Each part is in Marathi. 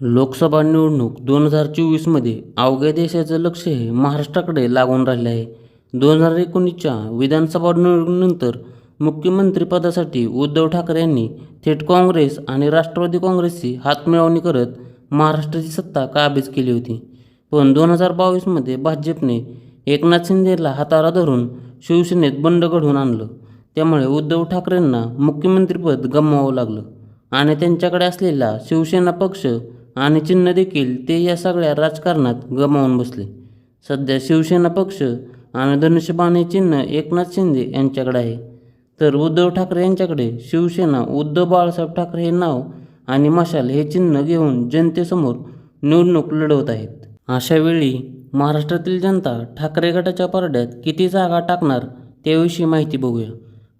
लोकसभा निवडणूक दोन हजार चोवीसमध्ये अवघ्या देशाचं लक्ष हे महाराष्ट्राकडे लागून राहिले आहे. दोन हजार एकोणीसच्या विधानसभा निवडणुकीनंतर मुख्यमंत्रीपदासाठी उद्धव ठाकरे यांनी थेट काँग्रेस आणि राष्ट्रवादी काँग्रेसची हातमिळवणी करत महाराष्ट्राची सत्ता काबीज केली होती. पण दोन हजार बावीसमध्ये भाजपने एकनाथ शिंदेला हाताला धरून शिवसेनेत बंड घडवून आणलं. त्यामुळे उद्धव ठाकरेंना मुख्यमंत्रीपद गमवावं लागलं आणि त्यांच्याकडे असलेला शिवसेना पक्ष आणि चिन्ह देखील ते या सगळ्या राजकारणात गमावून बसले. सध्या शिवसेना पक्ष आणि धनुष्यबाण हे चिन्ह एकनाथ शिंदे यांच्याकडे आहे. तर उद्धव ठाकरे यांच्याकडे शिवसेना उद्धव बाळासाहेब ठाकरे हे नाव आणि मशाल हे चिन्ह घेऊन जनतेसमोर निवडणूक लढवत आहेत. अशावेळी महाराष्ट्रातील जनता ठाकरे गटाच्या पारड्यात किती जागा टाकणार त्याविषयी माहिती बघूया.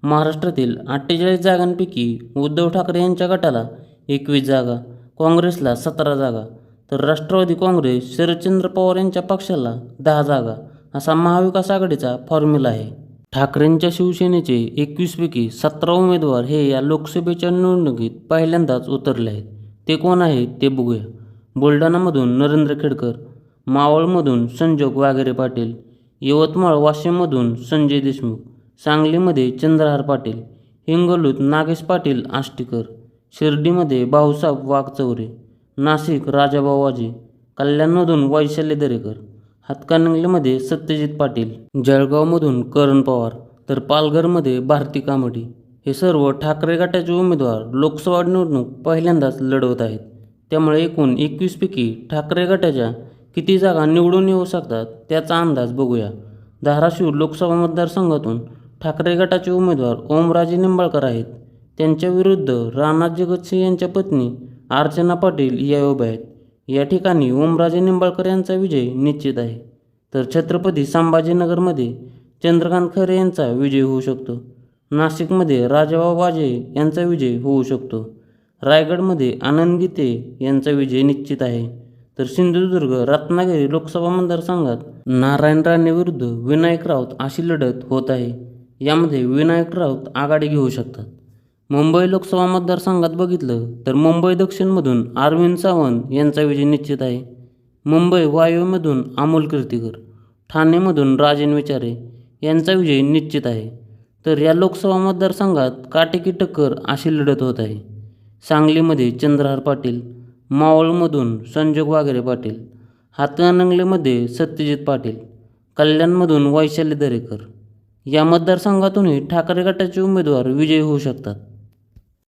महाराष्ट्रातील अठ्ठेचाळीस जागांपैकी उद्धव ठाकरे यांच्या गटाला एकवीस जागा काँग्रेसला सतरा जागा तर राष्ट्रवादी काँग्रेस शरदचंद्र पवार यांच्या पक्षाला दहा जागा असा महाविकास आघाडीचा फॉर्म्युला आहे. ठाकरेंच्या शिवसेनेचे एकवीसपैकी सतरा उमेदवार हे या लोकसभेच्या निवडणुकीत पहिल्यांदाच उतरले आहेत. ते कोण आहेत ते बघूया. बुलढाणामधून नरेंद्र खेडकर मावळमधून संजोग वाघेरे पाटील यवतमाळ वाशिममधून संजय देशमुख सांगलीमध्ये चंद्रहार पाटील हिंगोलीत नागेश पाटील आष्टीकर शिर्डीमध्ये भाऊसाहेब वाघचौरे नाशिक राजाभाऊ वाजे कल्याणमधून वैशाली दरेकर हातकणंगलेमध्ये सत्यजित पाटील जळगावमधून करण पवार तर पालघरमध्ये भारती कामडी. हे सर्व ठाकरे गटाचे उमेदवार लोकसभा निवडणूक पहिल्यांदाच लढवत आहेत. त्यामुळे एकूण एकवीसपैकी ठाकरे गटाच्या किती जागा निवडून येऊ शकतात त्याचा अंदाज बघूया. धाराशिव लोकसभा मतदारसंघातून ठाकरे गटाचे उमेदवार ओमराजे निंबाळकर आहेत. त्यांच्या विरुद्ध राणा जगतसिंह यांच्या पत्नी अर्चना पाटील या उभ्या आहेत. या ठिकाणी ओमराजे निंबाळकर यांचा विजय निश्चित आहे. तर छत्रपती संभाजीनगरमध्ये चंद्रकांत खरे यांचा विजय होऊ शकतो. नाशिकमध्ये राजाभाऊ वाजे यांचा विजय होऊ शकतो. रायगडमध्ये आनंद गीते यांचा विजय निश्चित आहे. तर सिंधुदुर्ग रत्नागिरी लोकसभा मतदारसंघात नारायण राणे विरुद्ध विनायक राऊत अशी लढत होत आहे. यामध्ये विनायक राऊत आघाडी घेऊ शकतात. मुंबई लोकसभा मतदारसंघात बघितलं तर मुंबई दक्षिणमधून अरविंद सावंत यांचा विजय निश्चित आहे. मुंबई वायुव्यमधून अमोल कीर्तीकर ठाणेमधून राजेन विचारे यांचा विजय निश्चित आहे. तर या लोकसभा मतदारसंघात काटेकी टक्कर अशी लढत होत आहे. सांगलीमध्ये चंद्रहार पाटील मावळमधून संजोग वाघेरे पाटील हातकणंगलेमध्ये सत्यजित पाटील कल्याणमधून वैशाली दरेकर. या मतदारसंघातूनही ठाकरे गटाचे उमेदवार विजयी होऊ शकतात.